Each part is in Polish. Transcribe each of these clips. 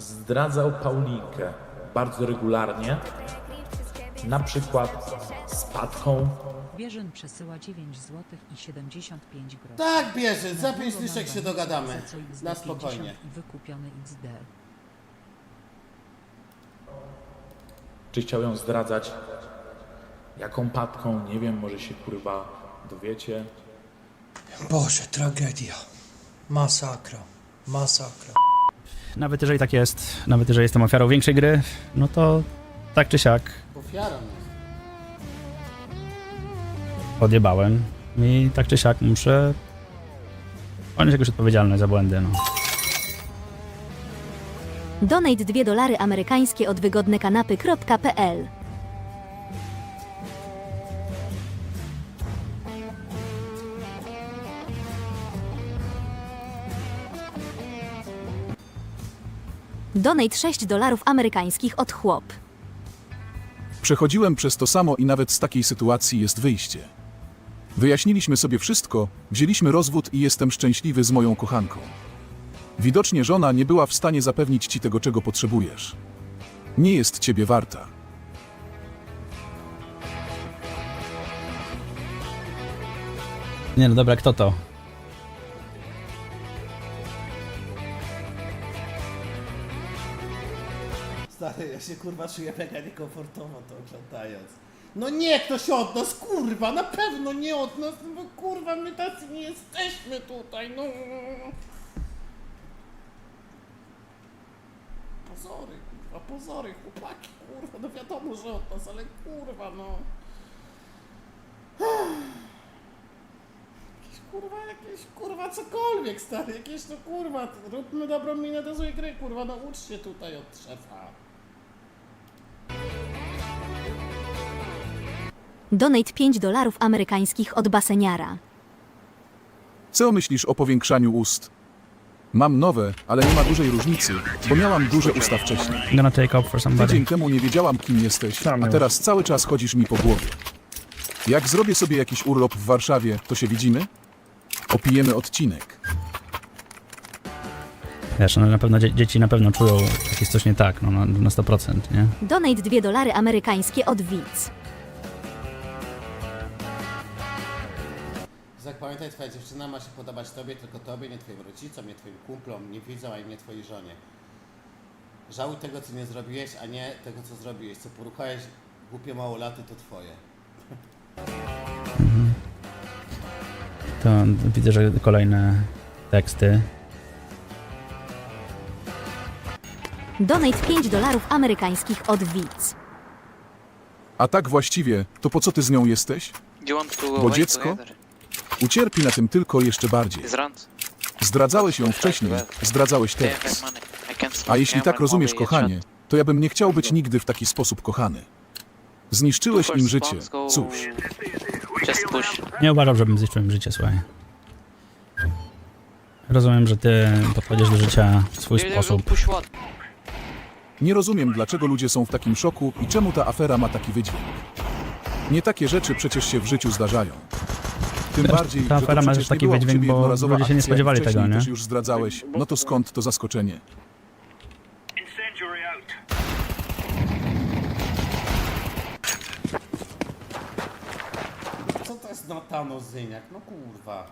zdradzał Paulinkę bardzo regularnie, na przykład z Patką, Bierzyn przesyła 9 zł i 75 groszy. Tak, bierze, za Na 5 drugą dyszek się dogadamy. Na 50 spokojnie. I wykupiony XD. czy chciał ją zdradzać, jaką Patką, nie wiem, może się kurwa dowiecie. Boże, tragedia. Masakra. Masakra. Nawet jeżeli tak jest, nawet jeżeli jestem ofiarą większej gry, no to tak czy siak Ofiarą jest. odjebałem i tak czy siak muszę ponieść jakąś odpowiedzialność za błędy, no. Donate 2 dolary amerykańskie od wygodnekanapy.pl Donate 6 dolarów amerykańskich od chłop. Przechodziłem przez to samo i nawet z takiej sytuacji jest wyjście. Wyjaśniliśmy sobie wszystko, wzięliśmy rozwód i jestem szczęśliwy z moją kochanką. Widocznie żona nie była w stanie zapewnić ci tego, czego potrzebujesz. Nie jest ciebie warta. Nie no dobra, kto to? Ja się kurwa czuję mega niekomfortowo to oglądając. No nie ktoś od nas, kurwa, na pewno nie od nas, no bo kurwa my tacy nie jesteśmy tutaj, no. Pozory, kurwa, pozory, chłopaki, kurwa, no wiadomo, że od nas, ale kurwa, no. Jakieś kurwa, jakieś kurwa cokolwiek, stary, jakieś no kurwa, róbmy dobrą minę do złej gry, kurwa, no uczcie tutaj od szefa. Donate 5 dolarów amerykańskich od baseniara. Co myślisz o powiększaniu ust? Mam nowe, ale nie ma dużej różnicy, bo miałam duże usta wcześniej. I'm gonna take up for somebody. Tydzień temu nie wiedziałam, kim jesteś, a teraz cały czas chodzisz mi po głowie. Jak zrobię sobie jakiś urlop w Warszawie, to się widzimy? Opijemy odcinek. Wiesz, no na pewno dzie- dzieci na pewno czują, jak jest coś nie tak, no na, na 100%, nie? Donate 2 dolary amerykańskie od widz. Zak, pamiętaj, twoja dziewczyna ma się podobać tobie, tylko tobie, nie twoim rodzicom, nie twoim kumplom, nie widzom, a nie twojej żonie. Żałuj tego, co nie zrobiłeś, a nie tego, co zrobiłeś. Co poruchałeś głupie małolaty, to twoje. To widzę, że kolejne teksty. Donate 5 dolarów amerykańskich od widz. A tak właściwie, to po co ty z nią jesteś? You want to Bo away dziecko? together? Ucierpi na tym tylko jeszcze bardziej. Zdradzałeś ją wcześniej, zdradzałeś teraz. A jeśli tak rozumiesz kochanie, to ja bym nie chciał być nigdy w taki sposób kochany. Zniszczyłeś im życie. Cóż. Nie uważam, żebym zniszczył im życie, słuchaj. Rozumiem, że ty podchodzisz do życia w swój sposób. nie rozumiem, dlaczego ludzie są w takim szoku i czemu ta afera ma taki wydźwięk. Nie takie rzeczy przecież się w życiu zdarzają. Tym Wiesz, bardziej, ta że afera to ma przecież taki nie była u wydźwięk, ciebie bo jednorazowa ludzie się nie akcja i spodziewali wcześniej tego, nie? też już zdradzałeś, no to skąd to zaskoczenie? Incendiary out. Co to jest? No kurwa.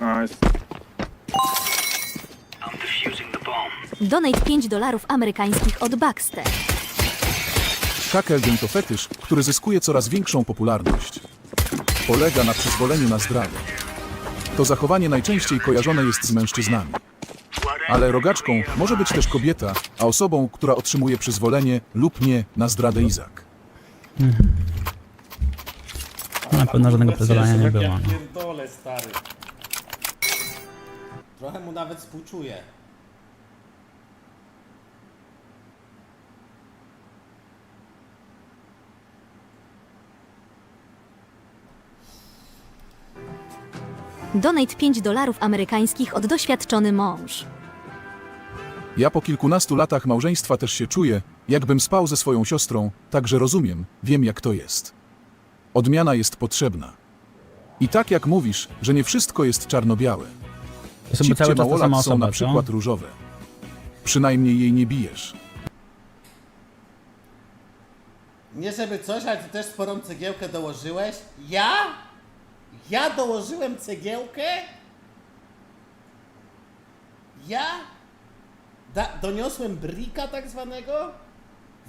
I'm defusing the bomb. Donate 5 dolarów amerykańskich od Baxter. Kakelgen to fetysz, który zyskuje coraz większą popularność. Polega na przyzwoleniu na zdradę. To zachowanie najczęściej kojarzone jest z mężczyznami. Ale rogaczką może być też kobieta, a osobą, która otrzymuje przyzwolenie lub nie na zdradę Izak. Na pewno żadnego przyzwolenia nie Ja było. No. pierdolę, stary. Trochę mu nawet współczuję. Donate 5 dolarów amerykańskich od doświadczony mąż. Ja po kilkunastu latach małżeństwa też się czuję, jakbym spał ze swoją siostrą, także rozumiem, wiem jak to jest. Odmiana jest potrzebna. I tak jak mówisz, że nie wszystko jest czarno-białe. To są Cipcie cały czas ta małolat sama są na co? przykład różowe. Przynajmniej jej nie bijesz. Nie żeby coś, ale ty też sporą cegiełkę dołożyłeś? Ja? Ja dołożyłem cegiełkę? Ja? Doniosłem brika tak zwanego?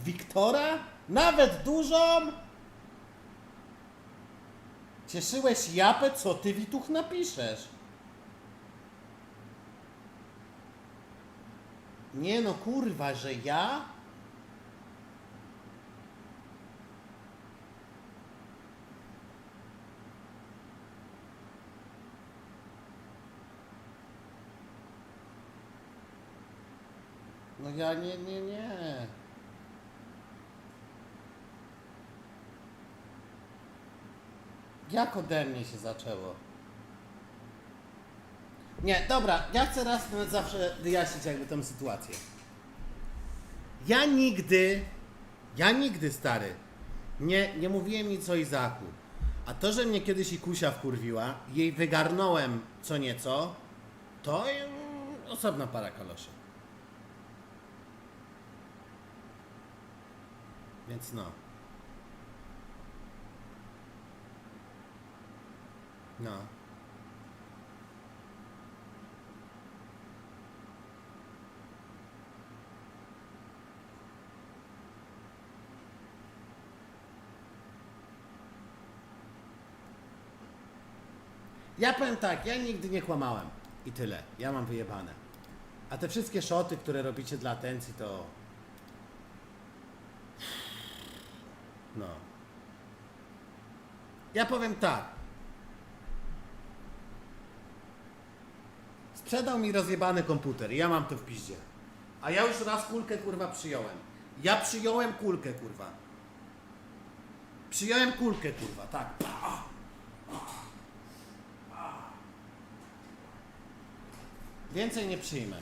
Wiktora? Nawet dużą? Cieszyłeś japę, co ty wituch napiszesz? Nie no kurwa, że ja? No ja nie, nie, nie. Jak ode mnie się zaczęło? Nie, dobra, ja chcę raz na zawsze wyjaśnić jakby tę sytuację. Ja nigdy, ja nigdy stary, nie, nie mówiłem nic o Izaku. A to, że mnie kiedyś Ikusia wkurwiła, jej wygarnąłem co nieco, to mm, osobna para kaloszy. Więc no. No. Ja powiem tak, ja nigdy nie kłamałem. I tyle. Ja mam wyjebane. A te wszystkie szoty, które robicie dla atencji, to... No. Ja powiem tak. Sprzedał mi rozjebany komputer ja mam to w piździe. A ja już raz kulkę kurwa przyjąłem. Ja przyjąłem kulkę kurwa. Przyjąłem kulkę kurwa, tak. Więcej nie przyjmę.